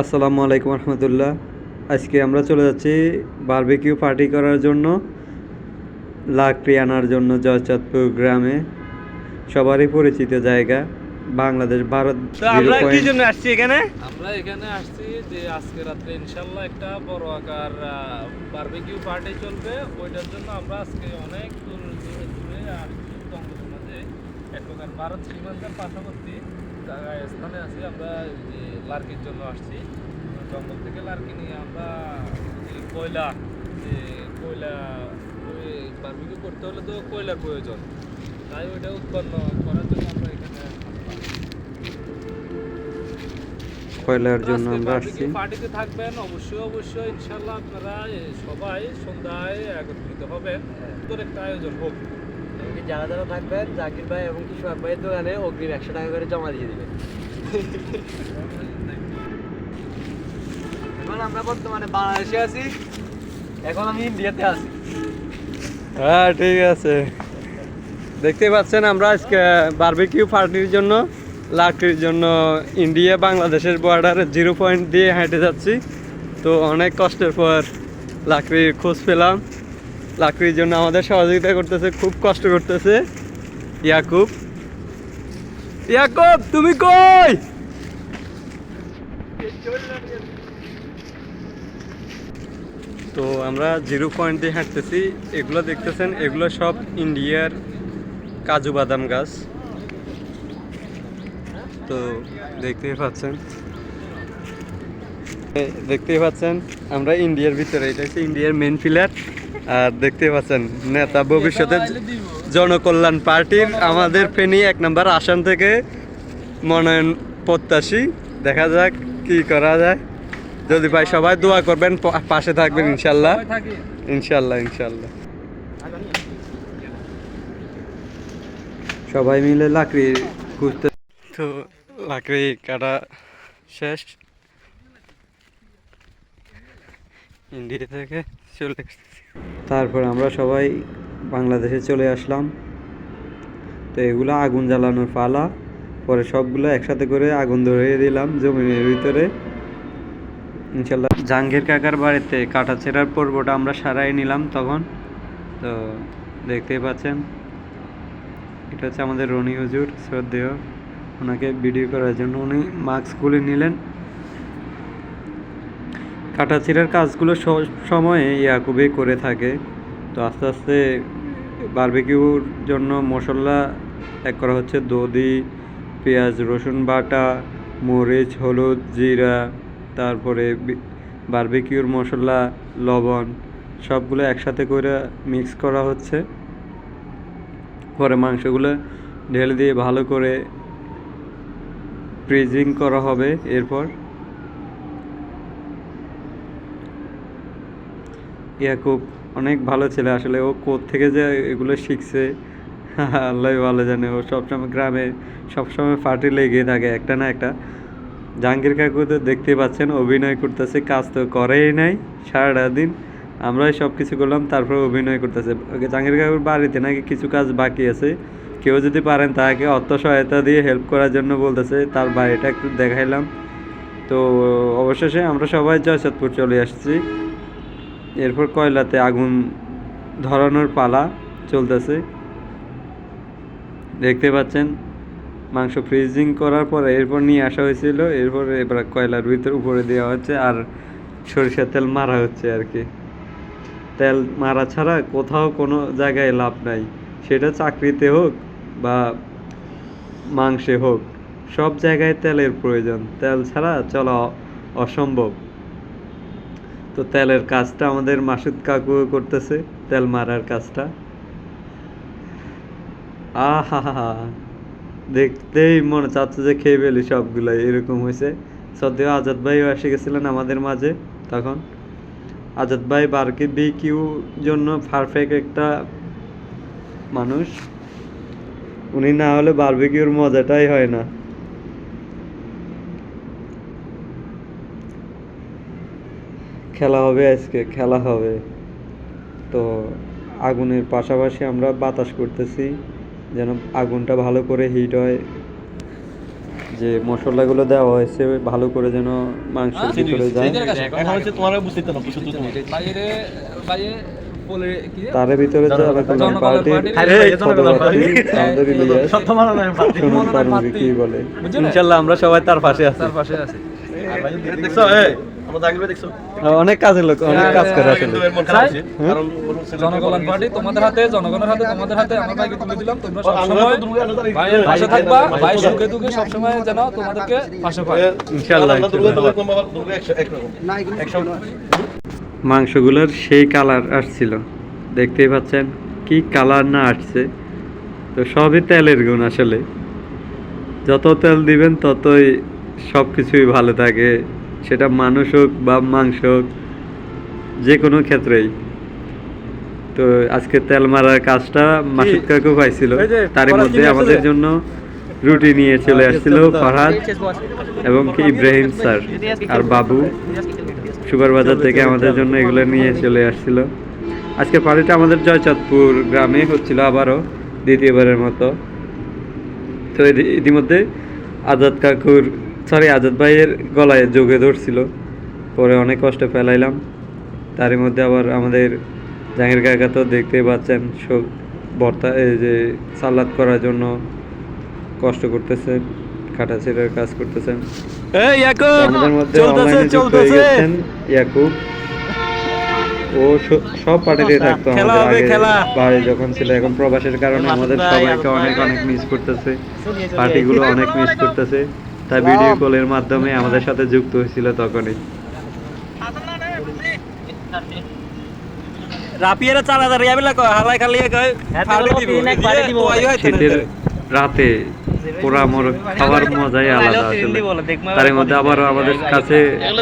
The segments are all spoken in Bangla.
আসসালামু আলাইকুম রহমতুল্লাহ। আজকে আমরা চলে যাচ্ছি বারবিকিউ পার্টি করার জন্য লাকড়ি আনার জন্য জয়চাঁদপুর গ্রামে। সবারই পরিচিত জায়গা বাংলাদেশ ভারত আমরা কি জন্য আসছি এখানে? আমরা এখানে আসছি যে আজকে রাত্রে একটা বড় আকার বারবিকিউ পার্টি চলবে। ওইটার জন্য আমরা আজকে অনেক দূর দূরে দূরে ভারত সীমান্তের পার্শ্ববর্তী জায়গায় স্থানে আছি আমরা যে লার্কির জন্য আসছি। জঙ্গল থেকে লার্কি নিয়ে আমরা যে কয়লা যে কয়লা বারবিকিউ করতে হলে তো কয়লার প্রয়োজন। তাই ওইটা উৎপন্ন করার জন্য আমরা এখানে কয়লার জন্য আমরা আসছি। পার্টিতে থাকবেন? অবশ্যই অবশ্যই। ইনশাল্লাহ আপনারা সবাই সন্ধ্যায় একত্রিত হবেন। তোর একটা আয়োজন হোক। যারা যারা থাকবেন জাকির ভাই এবং কিশোর ভাইয়ের দোকানে অগ্রিম একশো টাকা করে জমা দিয়ে দিবেন। এখন আমরা বর্তমানে বাংলাদেশে আছি। এখন আমি ইন্ডিয়াতে আছি। হ্যাঁ ঠিক আছে। দেখতে পাচ্ছেন আমরা আজকে বারবিকিউ পার্টির জন্য, লাকড়ির জন্য ইন্ডিয়া বাংলাদেশের বর্ডারে জিরো পয়েন্ট দিয়ে হেঁটে যাচ্ছি। তো অনেক কষ্টের পর লাকড়ির খোঁজ পেলাম। লাকড়ির জন্য আমাদের সহযোগিতা করতেছে, খুব কষ্ট করতেছে। ইয়াকুব। ইয়াকুব, তুমি কই? তো আমরা জিরো পয়েন্ট দিয়ে হাঁটতেছি। এগুলো দেখতেছেন, এগুলো সব ইন্ডিয়ার কাজু বাদাম গাছ। তো দেখতেই পাচ্ছেন। দেখতেই পাচ্ছেন, আমরা ইন্ডিয়ার ভিতরে, এটা হচ্ছে ইন্ডিয়ার মেন পিলার আর দেখতেই পাচ্ছেন নেতা ভবিষ্যতে জনকল্যাণ পার্টির আমাদের ফেনী এক নম্বর আসাম থেকে মনোনয়ন প্রত্যাশী। দেখা যাক কি করা যায়। যদি ভাই সবাই দোয়া করবেন পাশে থাকবেন ইনশাল্লাহ। ইনশাল্লাহ ইনশাল্লাহ। সবাই মিলে লাকড়ি খুঁজতে তো লাকড়ি কাটা শেষ। ইন্ডিয়া থেকে চলে এসেছি তারপর আমরা সবাই বাংলাদেশে চলে আসলাম। তো এগুলো আগুন জ্বালানোর পালা। পরে সবগুলো একসাথে করে আগুন ধরিয়ে দিলাম জমিনের ভিতরে। ইনশাল্লাহ জাহাঙ্গীর কাকার বাড়িতে কাটা ছেঁড়ার পর্বটা আমরা সারাই নিলাম তখন। তো দেখতেই পাচ্ছেন, এটা হচ্ছে আমাদের রনি হুজুর, শ্রদ্ধেয়। ওনাকে ভিডিও করার জন্য উনি মাস্ক খুলে নিলেন। কাটাছিড়ার কাজগুলো সময়ে ইয়াকুবে করে থাকে। তো আস্তে আস্তে বারবিকিউর জন্য মশলা এক করা হচ্ছে দধি, পেঁয়াজ, রসুন বাটা, মরিচ, হলুদ, জিরা, তারপরে বারবিকিউর মশলা, লবণ সবগুলো একসাথে করে মিক্স করা হচ্ছে। পরে মাংসগুলো ঢেলে দিয়ে ভালো করে ফ্রিজিং করা হবে এরপর। ইয়াকুব অনেক ভালো ছেলে। আসলে ও কোথ থেকে যে এগুলো শিখছে, আল্লাহ ভালো জানে। ও সবসময় গ্রামে, সবসময় পার্টি লেগে থাকে, একটা না একটা। জাহাঙ্গীর কাকু তো দেখতে পাচ্ছেন, অভিনয় করতেছে, কাজ তো করেই নাই সারাটা দিন আমরাই সব কিছু করলাম, তারপরে অভিনয় করতেছে। জাহাঙ্গীর কাকুর বাড়িতে নাকি কিছু কাজ বাকি আছে। কেউ যদি পারেন তাকে অর্থ সহায়তা দিয়ে হেল্প করার জন্য বলতেছে, তার বাড়িটা একটু দেখাইলাম। তো অবশেষে আমরা সবাই জয়সাদপুর চলে আসছি। এরপর কয়লাতে আগুন ধরানোর পালা চলতেছে। দেখতে পাচ্ছেন, মাংস ফ্রিজিং করার পরে এরপর নিয়ে আসা হয়েছিল, এরপর এবার কয়লার ভিতর উপরে দেওয়া হচ্ছে আর সরিষার তেল মারা হচ্ছে আর কি। তেল মারা ছাড়া কোথাও কোনো জায়গায় লাভ নাই। সেটা চাকরিতে হোক বা মাংসে হোক, সব জায়গায় তেলের প্রয়োজন। তেল ছাড়া চলা অসম্ভব। তো তেলের কাজটা আমাদের মাসুদ কাকু করতেছে, তেল মারার কাজটা। আহা দেখতেই মনে চাচ্ছে যে খেয়ে ফেলি সবগুলাই, এরকম হয়েছে। সদ্য আজাদ ভাইও এসে গেছিলেন আমাদের মাঝে তখন। আজাদ ভাই বারকে বি কিউ জন্য পারফেক্ট একটা মানুষ। উনি না হলে বারবিকিউর মজাটাই হয় না। খেলা হবে আজকে খেলা হবে। তো আগুনের পাশাপাশি আমরা বাতাস করতেছি যেন আগুনটা ভালো করে হিট হয়। যে মশলাগুলো দেওয়া হয়েছে ভালো করে যেন মাংস ভিতরে যায়। এখন হচ্ছে তোমার বুঝতে তো না কিছু তো তুমি। বাইরে বাইরে বলে কি তার ভিতরে যে পার্টির কি বলে। ইনশাল্লাহ আমরা সবাই তার পাশে আছি। তার পাশে আছে। দেখছ। অনেক কাজের লোক অনেক কাজ করে আসলে জনকল্যাণ পার্টি তোমাদের হাতে জনগণের হাতে তোমাদের হাতে আমার ভাইকে তুলে দিলাম তোমরা সবসময় পাশে থাকবা ভাই সুখে দুঃখে সবসময় যেন তোমাদেরকে পাশে পায়। ইনশাআল্লাহ, মাংসগুলোর সেই কালার আসছিল দেখতেই পাচ্ছেন কি কালার না আসছে। তো সবই তেলের গুণ আসলে। যত তেল দিবেন ততই সব কিছুই ভালো থাকে। সেটা মানুষ হোক বা মাংস হোক যে কোনো ক্ষেত্রেই। তো আজকে তেল মারার কাজটা মাসুদ কাকু পাইছিল। তার মধ্যে আমাদের জন্য রুটি নিয়ে চলে আসছিল ফরহাদ এবং কি ইব্রাহিম স্যার আর বাবু। সুগার বাজার থেকে আমাদের জন্য এগুলো নিয়ে চলে আসছিল। আজকে পার্টিটা আমাদের জয়চাঁদপুর গ্রামে হচ্ছিল আবারও দ্বিতীয়বারের মতো। তো ইতি- ইতিমধ্যে আজাদ কাকুর সরি আজাদ ভাইয়ের গলায় যোগে ধরছিল। পরে অনেক কষ্ট ফেলাইলাম। তারই মধ্যে আবার আমাদের জাহির কাকা তো দেখতেই পাচ্ছেন সব ভর্তা এই যে সালাদ করার জন্য কষ্ট করতেছেন কাটাছিড়ার কাজ করতেছেন। আমাদের মধ্যে অনলাইনে যুক্ত হয়ে গেছেন ইয়াকুব। ও সব পার্টিতে থাকতো আমাদের আগে খেলা। যখন ছিল এখন প্রবাসের কারণে আমাদের সবাইকে অনেক অনেক মিস করতেছে। পার্টিগুলো অনেক মিস করতেছে। তাই ভিডিও কলের মাধ্যমে আমাদের সাথে যুক্ত হয়েছিল তখনই। রাপিয়ারে চার হাজার কয় হালাই খালি কয় ফাড়ি দিব হয় শীতের রাতে পোড়া মোর খাবার মজাই আলাদা আসলে। তার মধ্যে আবারও আমাদের কাছে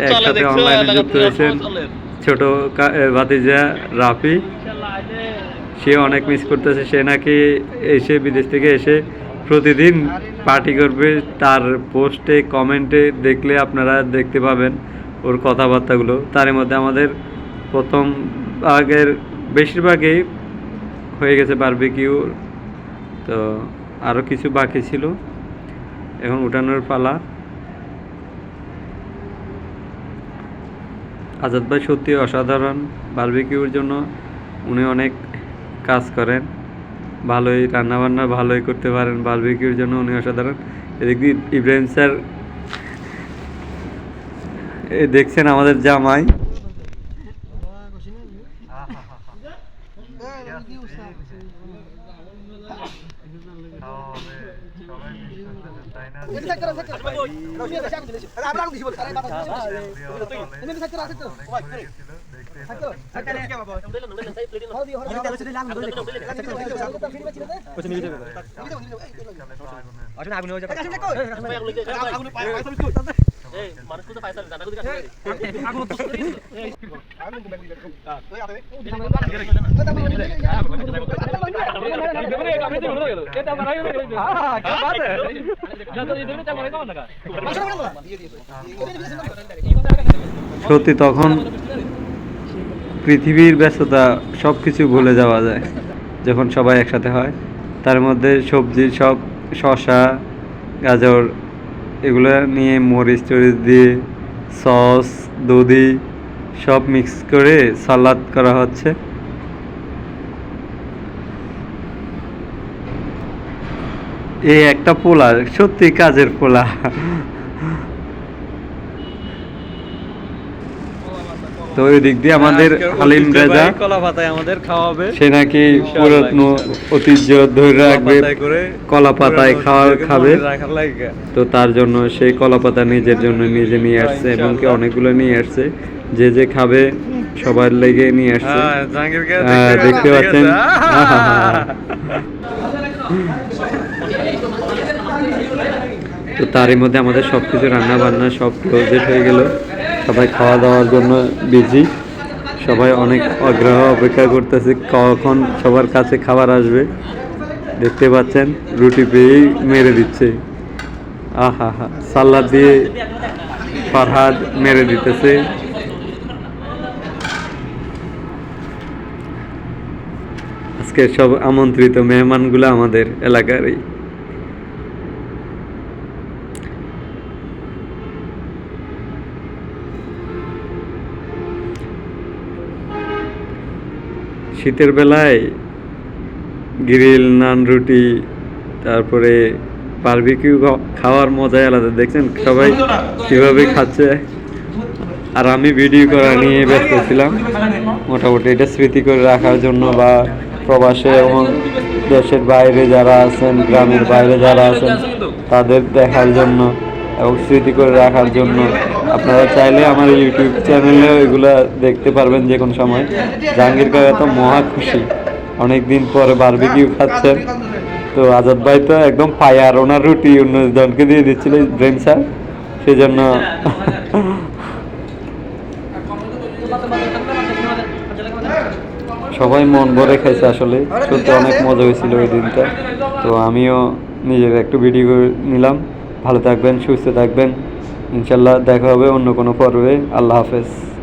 একসাথে অনলাইনে যুক্ত হয়েছেন ছোট ভাতিজা রাফি। সে অনেক মিস করতেছে সে নাকি এসে বিদেশ থেকে এসে প্রতিদিন পার্টি করবে, তার পোস্টে, কমেন্টে দেখলে আপনারা দেখতে পাবেন ওর কথাবার্তাগুলো। তার মধ্যে আমাদের প্রথম আগের বেশিরভাগই হয়ে গেছে বারবিকিউ তো আরও কিছু বাকি ছিল। এখন উঠানোর পালা। আজাদ ভাই সত্যি অসাধারণ বারবিকিউর জন্য উনি অনেক কাজ করেন। ভালোই রান্নাবান্না ভালোই করতে পারেন বারবিকিউর জন্য উনি অসাধারণ এদিক দিয়ে ইব্রাহিম স্যার দেখছেন আমাদের জামাই সত্যি তখন পৃথিবীর ব্যস্ততা সব কিছু ভুলে যাওয়া যায়, যখন সবাই একসাথে হয়। তার মধ্যে সবজি সব শশা গাজর, এগুলো নিয়ে মরিচ টরিচ দিয়ে, সস, দধি সব মিক্স করে সালাদ করা হচ্ছে। এই একটা পোলা, সত্যি কাজের পোলা। তো ওই দিক দিয়ে আমাদের হালিম রেজা কলা পাতায় আমাদের খাওয়াবে। সে নাকি পুরাতন ঐতিহ্য ধরে রাখবে কলা পাতায় খাওয়া খাবে। তো তার জন্য সেই কলা পাতা নিজের জন্য নিজে নিয়ে আসছে এবং কি অনেকগুলো নিয়ে আসছে। যে যে খাবে সবার লেগে নিয়ে আসছে। হ্যাঁ হ্যাঁ, দেখতে পাচ্ছেন। তো তারই মধ্যে আমাদের সব কিছু রান্না বান্না সব ক্লোজেড হয়ে গেল। সবাই খাওয়া দাওয়ার জন্য বিজি সবাই অনেক আগ্রহ অপেক্ষা করতেছে কখন সবার কাছে খাবার আসবে। দেখতে পাচ্ছেন, রুটি পেয়েই মেরে দিচ্ছে। আহা হা সাল্লাদ দিয়ে ফারহাদ মেরে দিতেছে। আজকে সব আমন্ত্রিত মেহমানগুলো আমাদের এলাকারই। শীতের বেলায় গ্রিল, নান রুটি, তারপরে বারবিকিউ খাওয়ার মজাই আলাদা। দেখছেন সবাই কীভাবে খাচ্ছে? আর আমি ভিডিও করা নিয়ে ব্যস্ত ছিলাম। মোটামুটি এটা স্মৃতি করে রাখার জন্য বা প্রবাসে এবং দেশের বাইরে যারা আছেন, গ্রামের বাইরে যারা আছেন, তাদের দেখার জন্য এবং স্মৃতি করে রাখার জন্য আপনারা চাইলে আমার ইউটিউব চ্যানেলে এগুলা দেখতে পারবেন যে কোনো সময়। জাহাঙ্গীর কাকা তো মহা খুশি। অনেক দিন পরে বারবিকিউ খাচ্ছেন। তো আজাদ ভাই তো একদম পায়ার, ওনার রুটি অন্যজনকে দিয়ে দিচ্ছিল ব্রেন স্যার। সেই জন্য সবাই মন ভরে খাইছে আসলে। সত্যি অনেক মজা হয়েছিল ওই দিনটা। তো আমিও নিজের একটু ভিডিও নিলাম। ভালো থাকবেন, সুস্থ থাকবেন। ইনশাল্লাহ দেখা হবে অন্য কোনো পর্বে। আল্লাহ হাফেজ।